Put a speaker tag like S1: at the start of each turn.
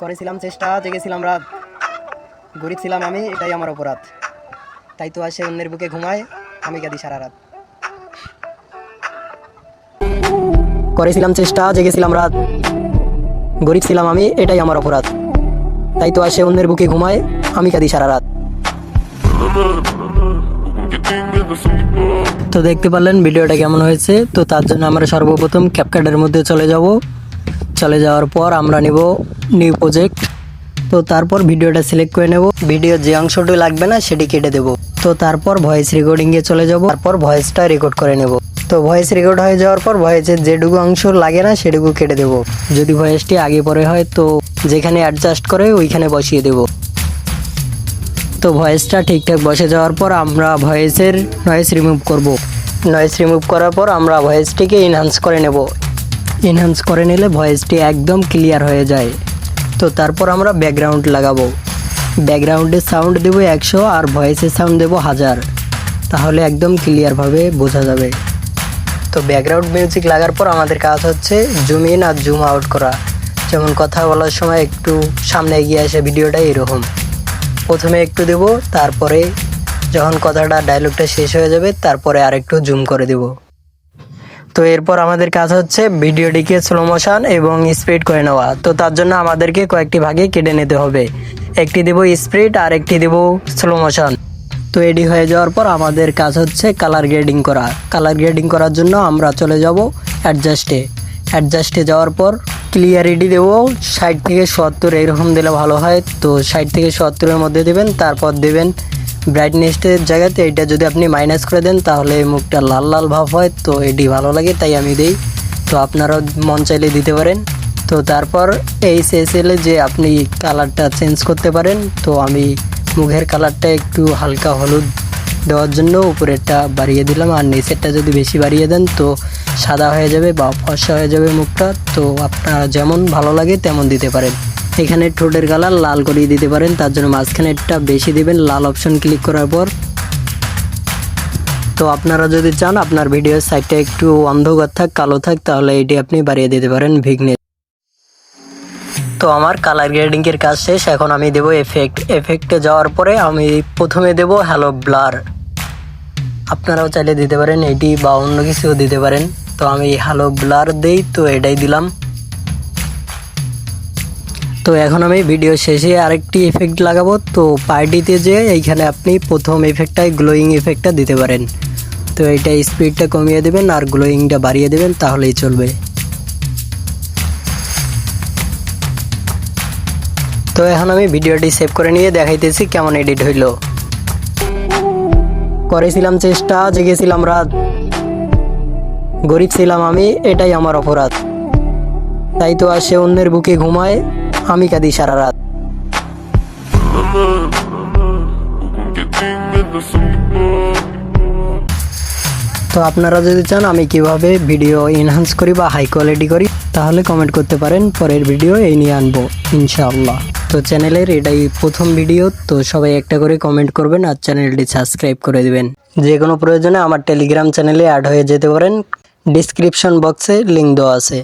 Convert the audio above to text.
S1: করেছিলাম চেষ্টা, জেগেছিলাম রাত। গরিব ছিলাম আমি, এটাই আমার অপরাধ। তাই তো আসে অন্যের বুকে ঘুমায়, আমি কাঁদি সারা রাত। করেছিলাম চেষ্টা, জেগেছিলাম রাত। গরিব ছিলাম আমি, এটাই আমার অপরাধ। তাই তো আসে অন্যের বুকে ঘুমায়, আমি কাঁদি সারা রাত। তো দেখতে পারলেন ভিডিওটা কেমন হয়েছে, তো তার জন্য আমরা সর্বপ্রথম ক্যাপকার্ডের মধ্যে চলে যাব। চলে যাওয়ার পর আমরা নেব নিউ প্রজেক্ট তো তারপর ভিডিওটা সিলেক্ট করে নেব। ভিডিও যে অংশটি লাগবে না, সেটি কেটে দেব। তো তারপর ভয়েস রেকর্ডিংয়ে চলে যাব। তারপর ভয়েসটা রেকর্ড করে নেব। তো ভয়েস রেকর্ড হয়ে যাওয়ার পর ভয়েসের যেটুকু অংশ লাগে না, সেটুকু কেটে দেব। যদি ভয়েসটি আগে পরে হয়, তো যেখানে অ্যাডজাস্ট করে, ওইখানে বসিয়ে দেব। তো ভয়েসটা ঠিকঠাক বসে যাওয়ার পর আমরা ভয়েসের নয়েস রিমুভ করব। নয়েস রিমুভ করার পর আমরা ভয়েসটিকে ইনহান্স করে নেব। ইনহান্স করে নিলে ভয়েসটি একদম ক্লিয়ার হয়ে যায়। তো তারপর আমরা ব্যাকগ্রাউন্ড লাগাবো। ব্যাকগ্রাউন্ডে সাউন্ড দেবো একশো আর ভয়েসের সাউন্ড দেবো হাজার। তাহলে একদম ক্লিয়ারভাবে বোঝা যাবে। তো ব্যাকগ্রাউন্ড মিউজিক লাগার পর আমাদের কাজ হচ্ছে জুম ইন আর জুম আউট করা। যেমন কথা বলার সময় একটু সামনে এগিয়ে আসে ভিডিওটা এরকম। প্রথমে একটু দেব, তারপরে যখন কথাটা ডায়লগটা শেষ হয়ে যাবে, তারপরে আরেকটু জুম করে দেব। তো এরপর আমাদের কাজ হচ্ছে ভিডিওটিকে স্লো মোশন এবং স্পিড করে নেওয়া। তো তার জন্য আমাদেরকে কয়েকটি ভাগে কেটে নিতে হবে। একটি দেব স্পিড আর একটি দেব স্লো মোশন তো এডি হয়ে যাওয়ার পর আমাদের কাজ হচ্ছে কালার গ্রেডিং করা। কালার গ্রেডিং করার জন্য আমরা চলে যাব অ্যাডজাস্টে অ্যাডজাস্টে যাওয়ার পর ক্লিয়ারিটি দেবো। ষাট থেকে সত্তর এরকম দিলে ভালো হয়। তো ষাট থেকে সত্তরের মধ্যে দেবেন, তারপর দেবেন ব্রাইটনেসের জায়গাতে এটা যদি আপনি মাইনাস করে দেন, তাহলে মুখটা লাল লাল ভাব হয়, তো এটি ভালো লাগে, তাই আমি দিই। তো আপনারাও মন চাইলে দিতে পারেন। তো তারপর এই সেসেলে যে আপনি কালারটা চেঞ্জ করতে পারেন, তো আমি মুখের কালারটা একটু হালকা হলুদ দেওয়ার জন্য উপরেরটা বাড়িয়ে দিলাম, আর নিচেরটা যদি বেশি বাড়িয়ে দেন, তো সাদা হয়ে যাবে বা ফর্সা হয়ে যাবে মুখটা, তো আপনারা যেমন ভালো লাগে, তেমন দিতে পারেন। এখানে ঠোঁটের কালার লাল করিয়ে দিতে পারেন, তার জন্য মাঝখানেরটা বেশি দিবেন, লাল অপশন ক্লিক করার পর। তো আপনারা যদি চান, আপনার ভিডিওর সাইডটা একটু অন্ধকার থাক, কালো থাক, তাহলে এটি আপনি বাড়িয়ে দিতে পারেন ভিগনেস তো আমার কালার গ্রেডিংয়ের কাজ শেষ, এখন আমি দেব এফেক্ট এফেক্টে যাওয়ার পরে আমি প্রথমে দেব হ্যালো ব্লার আপনারাও চাইলে দিতে পারেন, এটি বা অন্য কিছুও দিতে পারেন। তো আমি হ্যালো ব্লার দেই, তো এটাই দিলাম। তো এখন আমি ভিডিও শেষে আরেকটি এফেক্ট লাগাবো। তো পার্টিতে যে এইখানে আপনি প্রথম এফেক্টটাই গ্লোয়িং এফেক্টটা দিতে পারেন। তো এটা স্পিডটা কমিয়ে দেবেন আর গ্লোয়িংটা বাড়িয়ে দেবেন, তাহলেই চলবে। তো এখন আমি ভিডিওটি সেভ করে নিয়ে দেখাইতেছি কেমন এডিট হইল। করেছিলাম চেষ্টা, জেগেছিলাম রাত। গরিব ছিলাম আমি, এটাই আমার অপরাধ। তাই তো আর সে অন্যের বুকে ঘুমায়। আমি কাঁদি সারা রাত। তো আপনারা যদি চান, আমি কীভাবে ভিডিও এনহান্স করি বা হাই কোয়ালিটি করি, তাহলে কমেন্ট করতে পারেন, পরের ভিডিও এই নিয়ে আনব, ইনশাআল্লাহ। তো চ্যানেলের এটাই প্রথম ভিডিও তো সবাই একটা করে কমেন্ট করবেন আর চ্যানেলটি সাবস্ক্রাইব করে দিবেন। যে কোনো প্রয়োজনে আমার টেলিগ্রাম চ্যানেলে অ্যাড হয়ে যেতে পারেন। ডিসক্রিপশন বক্সে লিঙ্ক দেওয়া আছে।